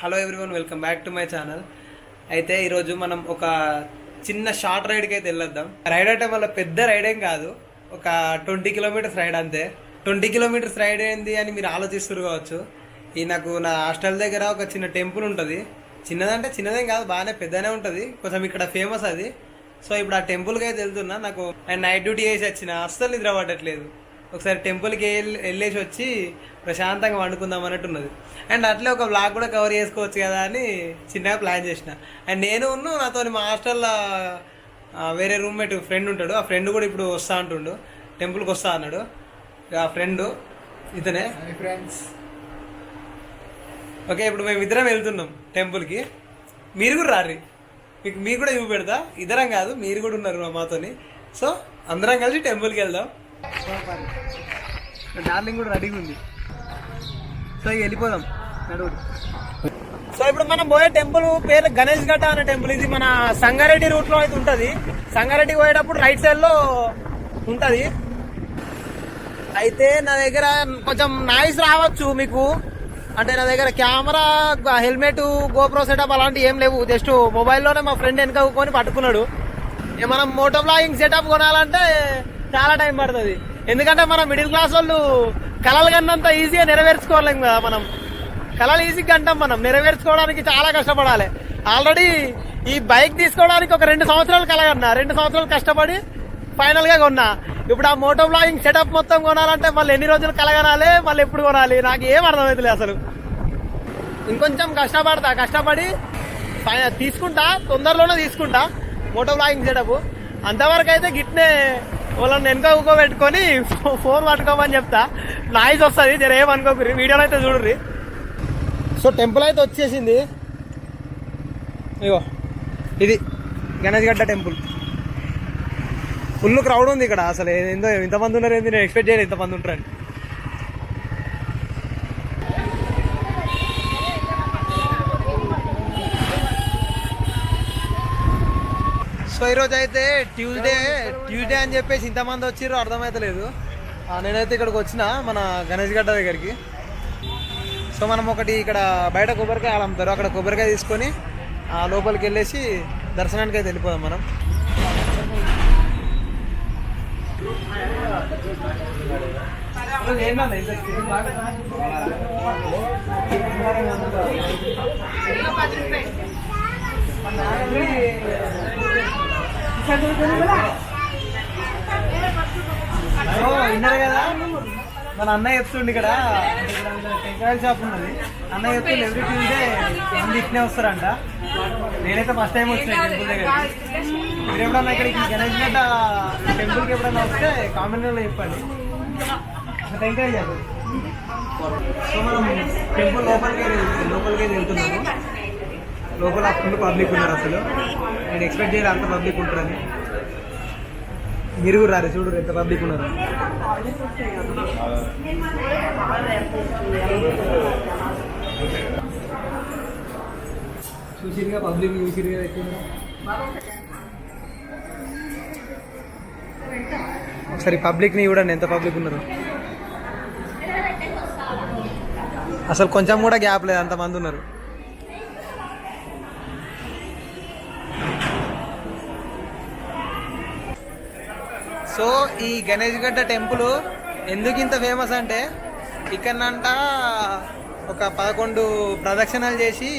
Hello everyone welcome back to my channel అయితే ఈరోజు మనం ఒక చిన్న షార్ట్ రైడ్కి అయితే వెళ్ళొద్దాం. రైడ్ అంటే మళ్ళీ పెద్ద రైడ్ ఏం కాదు. ఒక ట్వంటీ కిలోమీటర్స్ రైడ్ అంతే. ట్వంటీ కిలోమీటర్స్ రైడ్ ఏంది అని మీరు ఆలోచిస్తారు కావచ్చు. ఈ నాకు నా హాస్టల్ దగ్గర ఒక చిన్న టెంపుల్ ఉంటుంది. చిన్నదంటే చిన్నదేం కాదు బాగానే పెద్దనే ఉంటుంది. కొంచెం ఇక్కడ ఫేమస్ అది. సో ఇప్పుడు ఆ టెంపుల్కి అయితే వెళ్తున్నా. నాకు నైట్ డ్యూటీ చేసి వచ్చిన అస్సలు నిద్ర పట్టట్లేదు. ఒకసారి టెంపుల్కి వెళ్ళి వెళ్ళేసి వచ్చి ప్రశాంతంగా వండుకుందాం అన్నట్టు ఉన్నది అండ్ అట్లే ఒక బ్లాగ్ కూడా కవర్ చేసుకోవచ్చు కదా అని చిన్నగా ప్లాన్ చేసిన. అండ్ నేను ఉన్ను నాతో మా హాస్టల్లో వేరే రూమ్మేట్ ఫ్రెండ్ ఉంటాడు. ఆ ఫ్రెండ్ కూడా ఇప్పుడు వస్తా అంటుండు. టెంపుల్కి వస్తా అన్నాడు. ఆ ఫ్రెండ్ ఇతనే. ఫ్రెండ్స్ ఓకే ఇప్పుడు మేము ఇద్దరం వెళ్తున్నాం టెంపుల్కి మీరు కూడా రారి. మీకు మీరు కూడా చూపెడతా ఇద్దరం కాదు మీరు కూడా ఉన్నారు మా మాతోని. సో అందరం కలిసి టెంపుల్కి వెళ్దాం. డార్లింగ్ కూడా రెడీగా ఉంది. సో వెళ్ళిపోదాం. నడువురు సో ఇప్పుడు మనం పోయే టెంపుల్ పేరు గణేష్ ఘట అనే టెంపుల్. ఇది మన సంగారెడ్డి రూట్లో అయితే ఉంటది. సంగారెడ్డి పోయేటప్పుడు రైట్ సైడ్లో ఉంటది. అయితే నా దగ్గర కొంచెం నాయిస్ రావచ్చు మీకు. అంటే నా దగ్గర కెమెరా హెల్మెట్ గోప్రో సెటప్ అలాంటివి ఏం లేవు. జస్ట్ మొబైల్లోనే మా ఫ్రెండ్ వెనక కొని పట్టుకున్నాడు. ఇక మనం మోటో బ్లాగింగ్ సెటప్ కొనాలంటే చాలా టైం పడుతుంది. ఎందుకంటే మనం మిడిల్ క్లాస్ వాళ్ళు కలలు కన్నంత ఈజీగా నెరవేర్చుకోలేం కదా మనం. కళలు ఈజీగా అంటాం మనం. నెరవేర్చుకోవడానికి చాలా కష్టపడాలి. ఆల్రెడీ ఈ బైక్ తీసుకోవడానికి ఒక రెండు సంవత్సరాలు కలగన్నా రెండు సంవత్సరాలు కష్టపడి ఫైనల్గా కొన్నా. ఇప్పుడు ఆ మోటో బ్లాగింగ్ సెటప్ మొత్తం కొనాలంటే మళ్ళీ ఎన్ని రోజులు కలగనాలి మళ్ళీ ఎప్పుడు కొనాలి? నాకు ఏం అర్థమవుతుంది అసలు. ఇంకొంచెం కష్టపడతా కష్టపడి తీసుకుంటా తొందరలోనే తీసుకుంటా మోటో బ్లాగింగ్ సెటప్ అంతవరకు అయితే గిట్నే వాళ్ళని వెనక ఊకోబెట్టుకొని ఫోన్ పట్టుకోమని చెప్తా. నాయిస్ వస్తుంది జర ఏమనుకోకురి వీడియోలో అయితే చూడుర్రి. సో టెంపుల్ అయితే వచ్చేసింది. ఇగో ఇది గణేష్గడ్డ టెంపుల్. ఫుల్ క్రౌడ్ ఉంది ఇక్కడ. అసలు ఏందో ఇంతమంది ఉన్నారు ఏంది నేను ఎక్స్పెక్ట్ చేయలేదు ఇంతమంది ఉంటారని. సో ఈరోజు అయితే ట్యూస్డే ట్యూస్డే అని చెప్పేసి ఇంతమంది వచ్చిర్రు అర్థమవుతలేదు నేనైతే ఇక్కడికి వచ్చిన మన గణేష్ గడ్డ దగ్గరికి. సో మనం ఒకటి ఇక్కడ బయట కొబ్బరికాయ అమ్ముతారు. అక్కడ కొబ్బరికాయ తీసుకొని ఆ లోపలికి వెళ్ళేసి దర్శనానికి అయితే వెళ్ళిపోదాం మనం. ఓ, విన్నారు కదా మన అన్నయ్య చెప్తుండే ఇక్కడ టెంకాయల షాప్ ఉన్నది అన్నయ్య చెప్తుండే ఎవ్రీ ట్యూస్డే మంది ఇట్నే వస్తారంట నేనైతే ఫస్ట్ టైం వచ్చిన టెంపుల్ దగ్గర మీరు ఎప్పుడన్నా ఇక్కడికి గణేష్ గట్ట టెంపుల్కి ఎప్పుడన్నా వస్తే కామెంట్లో చెప్పండి. ఒక టెంకాయ చెప్పండి సో మనం టెంపుల్ లోపలికి లోపలికి వెళ్తున్నాము. లోపల ఫుల్ పబ్లిక్ ఉన్నారు అసలు. నేను ఎక్స్పెక్ట్ చేయాలి అంత పబ్లిక్ ఉంటారని మీరు కూడా రారు చూడు ఎంత పబ్లిక్ ఉన్నారు. చూసిరుగా పబ్లిక్ చూసిరుగా ఎక్కువ. ఒకసారి పబ్లిక్ని చూడండి ఎంత పబ్లిక్ ఉన్నారు. అసలు కొంచెం కూడా గ్యాప్ లేదు అంతమంది ఉన్నారు. సో ఈ గణేష్ గడ్డ టెంపుల్ ఎందుకు ఇంత ఫేమస్ అంటే ఇక్కడనంట ఒక పదకొండు ప్రదక్షిణలు చేసి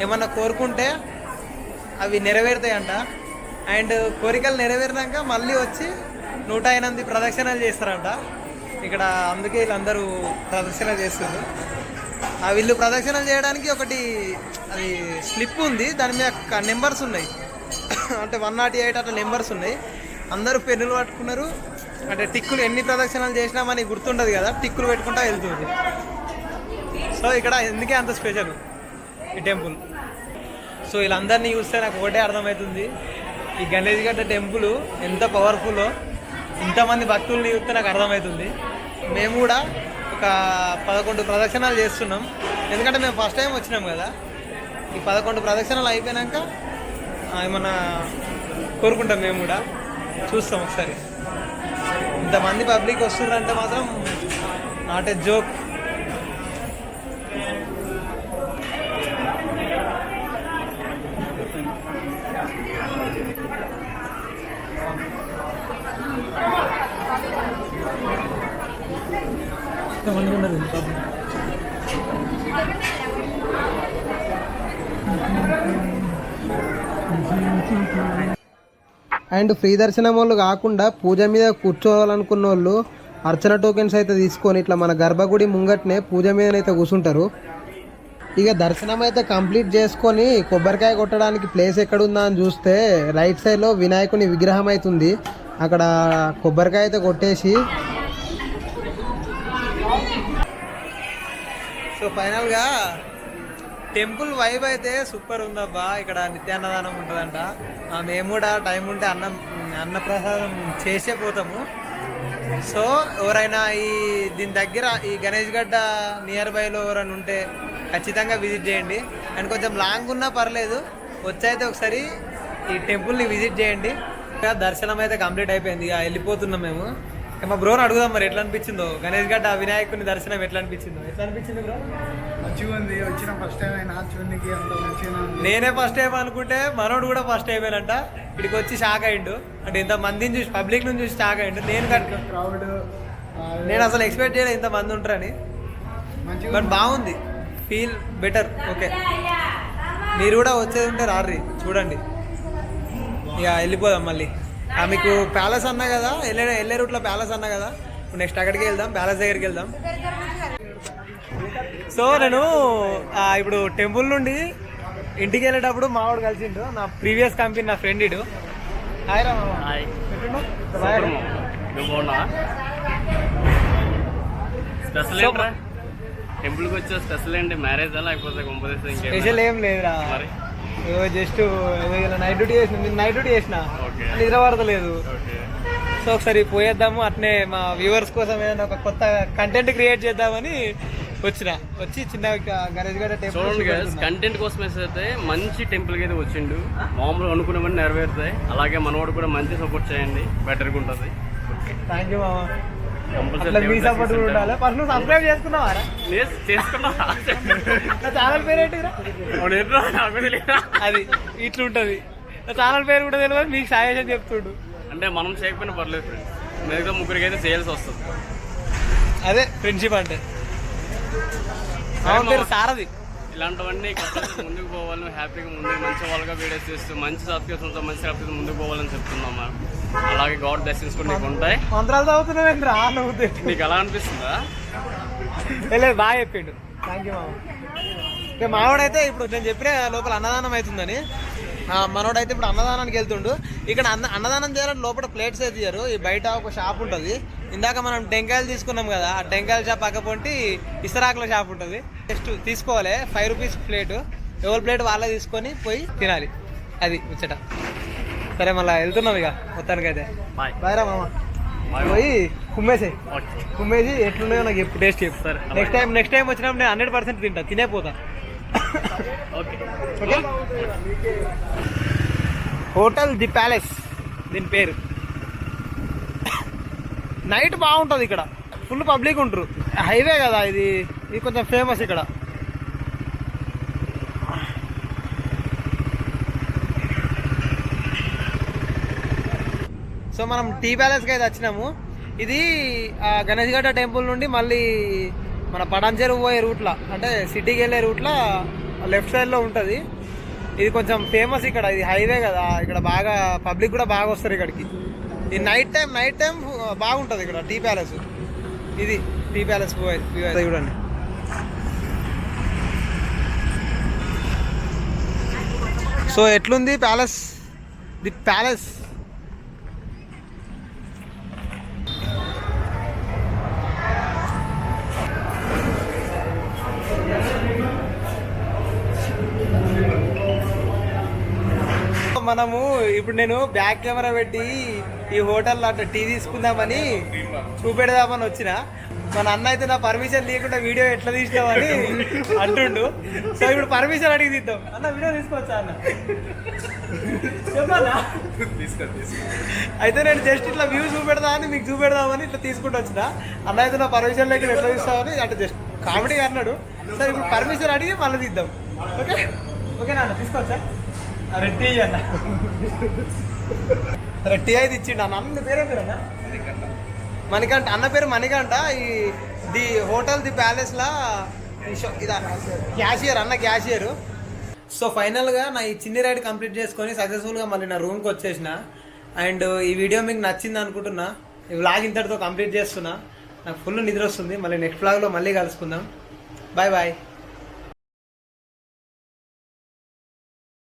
ఏమన్నా కోరుకుంటే అవి నెరవేరుతాయంట. అండ్ కోరికలు నెరవేరినాక మళ్ళీ వచ్చి నూట ఎనిమిది ప్రదక్షిణలు చేస్తారంట. ఇక్కడ అందుకే వీళ్ళందరూ ప్రదక్షిణ చేస్తారు ఆ వీళ్ళు ప్రదక్షిణలు చేయడానికి ఒకటి అది స్లిప్ ఉంది. దాని మీద నెంబర్స్ ఉన్నాయి. అంటే వన్ నాట్ ఎయిట్ అట్లా నెంబర్స్ ఉన్నాయి. అందరూ పెన్నులు పట్టుకున్నారు. అంటే టిక్కులు ఎన్ని ప్రదక్షిణలు చేసినా మనకి గుర్తుండదు కదా టిక్కులు పెట్టుకుంటా వెళ్తుంది. సో ఇక్కడ ఎందుకే అంత స్పెషల్ ఈ టెంపుల్? సో వీళ్ళందరినీ చూస్తే నాకు ఒకటే అర్థమవుతుంది. ఈ గణేష్ గడ్డ టెంపుల్ ఎంత పవర్ఫుల్లో ఇంతమంది భక్తుల్ని చూస్తే నాకు అర్థమవుతుంది. మేము కూడా ఒక పదకొండు ప్రదక్షిణాలు చేస్తున్నాం. ఎందుకంటే మేము ఫస్ట్ టైం వచ్చినాం కదా. ఈ పదకొండు ప్రదక్షిణాలు అయిపోయినాక ఏమన్నా కోరుకుంటాం మేము కూడా. చూస్తాం ఒకసారి. ఇంతమంది పబ్లిక్ వస్తుందంటే మాత్రం నాట్ ఎ జోక్ ఇంతమంది ఉన్నారు అండ్ ఫ్రీ దర్శనం వాళ్ళు కాకుండా పూజ మీద కూర్చోవాలనుకున్న వాళ్ళు అర్చన టోకెన్స్ అయితే తీసుకొని ఇట్లా మన గర్భగుడి ముంగట్నే పూజ మీదనైతే కూర్చుంటారు. ఇక దర్శనం అయితే కంప్లీట్ చేసుకొని కొబ్బరికాయ కొట్టడానికి ప్లేస్ ఎక్కడుందా అని చూస్తే రైట్ సైడ్లో వినాయకుని విగ్రహం అవుతుంది అక్కడ కొబ్బరికాయ అయితే కొట్టేసి సో ఫైనల్గా టెంపుల్ వైబ్ అయితే సూపర్ ఉందబ్బా. ఇక్కడ నిత్యాన్నదానం ఉంటుందంట. మేము కూడా టైం ఉంటే అన్నం అన్నప్రసాదం చేసే పోతాము. సో ఎవరైనా ఈ దీని దగ్గర ఈ గణేష్ గడ్డ నియర్ బైలో ఎవరైనా ఉంటే ఖచ్చితంగా విజిట్ చేయండి. అండ్ కొంచెం లాంగ్ ఉన్నా పర్లేదు. వచ్చైతే ఒకసారి ఈ టెంపుల్ని విజిట్ చేయండి. ఇంకా దర్శనం అయితే కంప్లీట్ అయిపోయింది. ఇక వెళ్ళిపోతున్నాం మేము. మా బ్రోని అడుగుదాం మరి ఎట్లా అనిపించిందో? గణేష్ గడ్డ వినాయకుని దర్శనం ఎట్లా అనిపించిందో? ఎట్లా అనిపించింది బ్రో మంచిగా ఉంది వచ్చిన ఫస్ట్ టైం అయినా చూడడానికి అంత మంచిగా ఉంది. నేనే ఫస్ట్ టైం అనుకుంటే మనోడు కూడా ఫస్ట్ టైమేనంట ఇక్కడికి వచ్చి షాక్ అయిండు. అంటే ఇంత మందిని చూసి పబ్లిక్ నుంచి చూసి షాక్ అయిండు. నేను క్రౌడ్ నేను అసలు ఎక్స్పెక్ట్ చేయలేదు ఇంత మంది ఉంటారని. బట్ బాగుంది. ఫీల్ బెటర్ ఓకే మీరు కూడా వచ్చేది ఉంటే రారి చూడండి. ఇక వెళ్ళిపోదాం మళ్ళీ. మీకు ప్యాలెస్ అన్నా కదా? వెళ్ళే వెళ్ళే రూట్లో ప్యాలెస్ అన్నా కదా? నెక్స్ట్ అక్కడికి వెళ్దాం. ప్యాలెస్ దగ్గరికి వెళ్దాం. సో నేను ఇప్పుడు టెంపుల్ నుండి ఇంటికి వెళ్ళేటప్పుడు మావాడు కలిసిండు. నా ప్రీవియస్ కంపెనీ నా ఫ్రెండ్ ఇడు. హాయ్ రా స్పెషల్ ఏంట్రా? టెంపుల్కి వచ్చే స్పెషల్ ఏంటి? మ్యారేజ్ లేకపోతే కొంపదీసి స్పెషల్ ఏం లేదురా. మరి? జస్ట్ నైట్ డ్యూటీ చేసిన నైట్ డ్యూటీ చేసిన. నిద్ర పడతలేదు. ఓకే. సో ఒకసారి పోయేద్దాము అట్నే మా వ్యూవర్స్ కోసం ఏదైనా ఒక కొత్త కంటెంట్ క్రియేట్ చేద్దామని వచ్చిన. వచ్చి చిన్న గణేష్ గడ్డ చూడండి టెంపుల్ కంటెంట్ కోసం అయితే మంచి టెంపుల్కి అయితే వచ్చిండు. మామూలు అనుకున్నవన్నీ నెరవేరుతాయి. అలాగే మనవాడు కూడా మంచి సపోర్ట్ చేయండి. బెటర్గా ఉంటుంది. థ్యాంక్ యూ మామ. కంపల్సరీ అట్లా మీ సపోర్ట్ కూడా ఉండాలి. ఫస్ట్ నువ్వు సబ్స్క్రైబ్ చేసుకున్నావా చేసుకున్నా. నా ఛానల్ పేరు. అది ఇట్లుంటది నా ఛానల్ పేరు కూడా తెలియదు మీకు సజెషన్ చెప్తుండు. అంటే మనం చేయకపోయినా పర్లేదు ఫ్రెండ్స్ మిగతా ముగ్గురికి అయితే చేయాల్సి వస్తుంది. అదే ఫ్రెండ్షిప్ అంటే. సారది. ఇలాంటివన్నీ ముందుకు పోవాలని హ్యాపీగా ముందుకు మంచి వాళ్ళగా వీడియోస్ చేస్తూ మంచి సబ్స్క్రిప్షన్తో మంచి సబ్స్క్రిప్షన్ ముందుకు పోవాలని చెప్తున్నాం మనం అలాగే గాడ్ బ్లెస్సింగ్స్ కూడా నీకు ఉంటాయి. మంత్రాలు చదువుతున్నావు నీకు ఎలా అనిపిస్తుందా? లేదు బాగా చెప్పిండు. థ్యాంక్ యూ మామ. మావాడైతే ఇప్పుడు నేను చెప్పిన లోపల అన్నదానం అవుతుందని మనోడైతే ఇప్పుడు అన్నదానానికి వెళ్తుండు. ఇక్కడ అన్న అన్నదానం చేయాలంటే లోపల ప్లేట్స్ అయితే ఇయ్యరు ఈ బయట ఒక షాప్ ఉంటుంది. ఇందాక మనం టెంకాయలు తీసుకున్నాం కదా ఆ టెంకాయల షాప్ పక్కపొంటి ఇస్తరాకుల షాప్ ఉంటుంది. జస్ట్ తీసుకోవాలి. Five rupees plate. ఎవరి ప్లేట్ వాళ్ళే తీసుకొని పోయి తినాలి. అది ముచ్చట. సరే మళ్ళీ వెళ్తున్నాం ఇక మొత్తానికైతే. బాయ్ బాయ్ రా మామ. పోయి కుమ్మేసే. కుమ్మేసి ఎట్లున్నాయో నాకు చెప్పు. టేస్ట్ చెప్పు. సరే, నెక్స్ట్ టైం నెక్స్ట్ టైం వచ్చినప్పుడు నేను హండ్రెడ్ పర్సెంట్ తింటా. తినే పోతా. ఓకే? Hotel the palace. దీని పేరు. నైట్ బాగుంటుంది ఇక్కడ. ఫుల్ పబ్లిక్ ఉంటారు. హైవే కదా ఇది. ఇది కొంచెం ఫేమస్ ఇక్కడ. సో మనం టీ ప్యాలెస్కి అయితే వచ్చినాము. ఇది గణేష్ గడ్డ టెంపుల్ నుండి మళ్ళీ మన పటాన్చెరు పోయే రూట్లో అంటే సిటీకి వెళ్ళే రూట్లో లెఫ్ట్ సైడ్లో ఉంటుంది. ఇది కొంచెం ఫేమస్ ఇక్కడ ఇది హైవే కదా ఇక్కడ బాగా పబ్లిక్ కూడా బాగా వస్తారు ఇక్కడికి. ఇది నైట్ టైం నైట్ టైం బాగుంటుంది ఇక్కడ టీ ప్యాలెస్. ఇది టీ ప్యాలెస్ చూడండి. సో ఎట్లుంది ప్యాలెస్? The palace. మనము ఇప్పుడు నేను బ్యాక్ కెమెరా పెట్టి ఈ హోటల్లో అట్లా టీ తీసుకుందామని చూపెడదామని వచ్చిన. మన అన్న అయితే నా పర్మిషన్ లేకుండా వీడియో ఎట్లా తీసినామని అంటుండు. సో ఇప్పుడు పర్మిషన్ అడిగి తీద్దాం. అన్న వీడియో తీసుకోవచ్చా అన్న? అయితే నేను జస్ట్ ఇట్లా వ్యూ చూపెడదా అని మీకు చూపెడదామని ఇట్లా తీసుకుంటూ వచ్చిన. అన్న అయితే నా పర్మిషన్ లేకుండా ఎట్లా తీస్తామని అంటే జస్ట్ కామెడీ అన్నాడు. సరే ఇప్పుడు పర్మిషన్ అడిగి మళ్ళీ తీద్దాం. ఓకే? ఓకే నాన్న తీసుకోవచ్చా? రెడ్డి టీ అన్న. అరే అయితే ఇచ్చిండు అన్న. అన్న పేరే పేరు అన్న? మణికంఠ. అన్న పేరు మణికంఠ. ఈ ది హోటల్ ది ప్యాలెస్ లా క్యాషియర్ అన్న క్యాషియర్. సో ఫైనల్గా నా ఈ చిన్ని రైడ్ కంప్లీట్ చేసుకొని సక్సెస్ఫుల్గా మళ్ళీ నా రూమ్కి వచ్చేసిన. అండ్ ఈ వీడియో మీకు నచ్చింది అనుకుంటున్నా. ఈ వ్లాగ్ ఇంతటితో కంప్లీట్ చేస్తున్నా. నాకు ఫుల్ నిద్ర వస్తుంది. మళ్ళీ నెక్స్ట్ వ్లాగ్లో మళ్ళీ కలుసుకుందాం. Bye bye